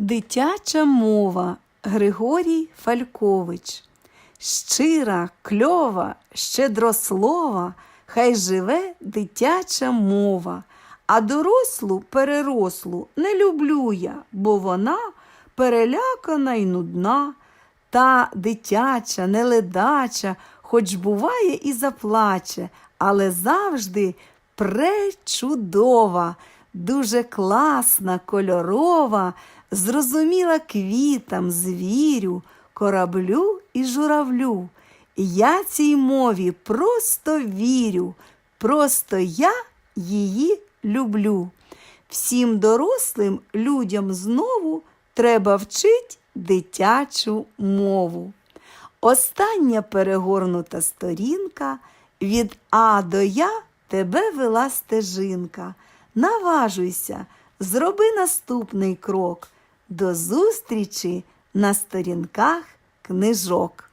Дитяча мова Григорій Фалькович. Щира, кльова, щедрослова, хай живе дитяча мова, а дорослу перерослу не люблю я, бо вона перелякана й нудна. Та дитяча, неледача, хоч буває і заплаче, але завжди пречудова, дуже класна, кольорова, зрозуміла квітам, звірю, кораблю і журавлю. Я цій мові просто вірю, просто я її люблю. Всім дорослим людям знову треба вчить дитячу мову. Остання перегорнута сторінка від А до Я тебе вела стежинка. Наважуйся, зроби наступний крок. До зустрічі на сторінках книжок.